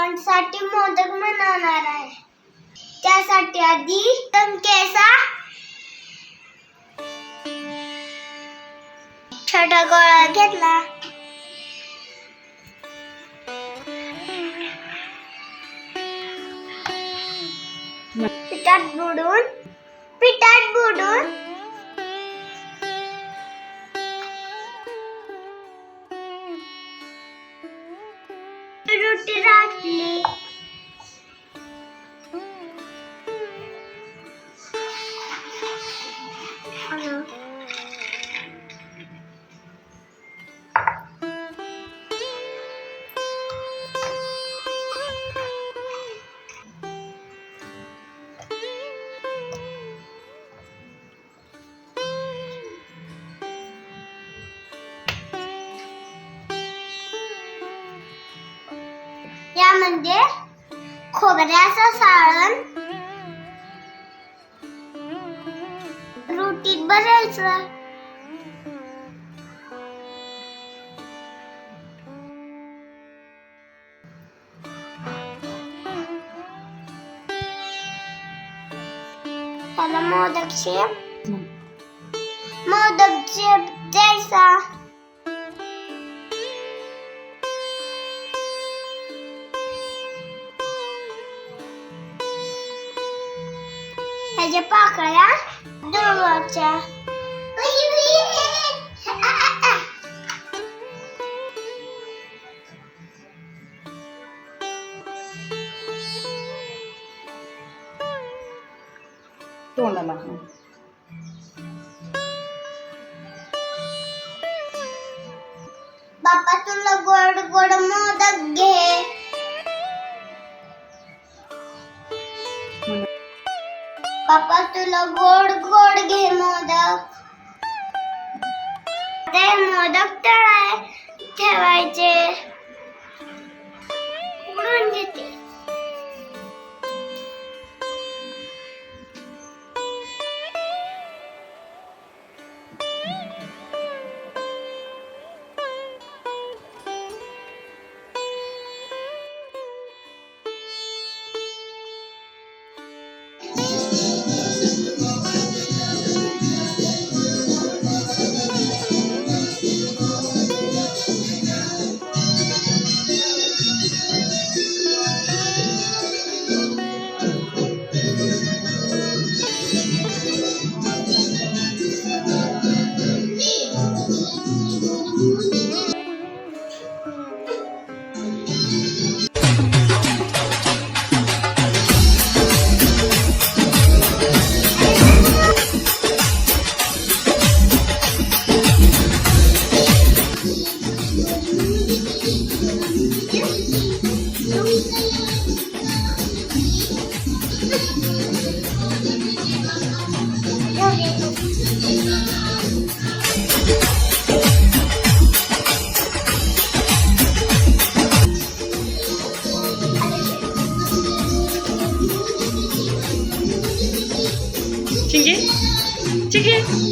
मोदक बनवणार आहे. त्यासाठी आधी केसा छोटा गोळा घेतला. पिठात बुडून पिठात बुडून রুটি রাখলি। হ্যালো यामध्ये खोबऱ्याचं साळण रोटीत भरायचं त्याला मोदक शेप मोदक शेप द्यायचा. ह्याच्या पाकळ्या दुर्वाच्या तोंडाला बाप्पा तुला गोड गोड मोदक घे बाप्पा तुला गोड गोड घे मोदक। ते मोदक तळाय ठेवायचे 这个，这个。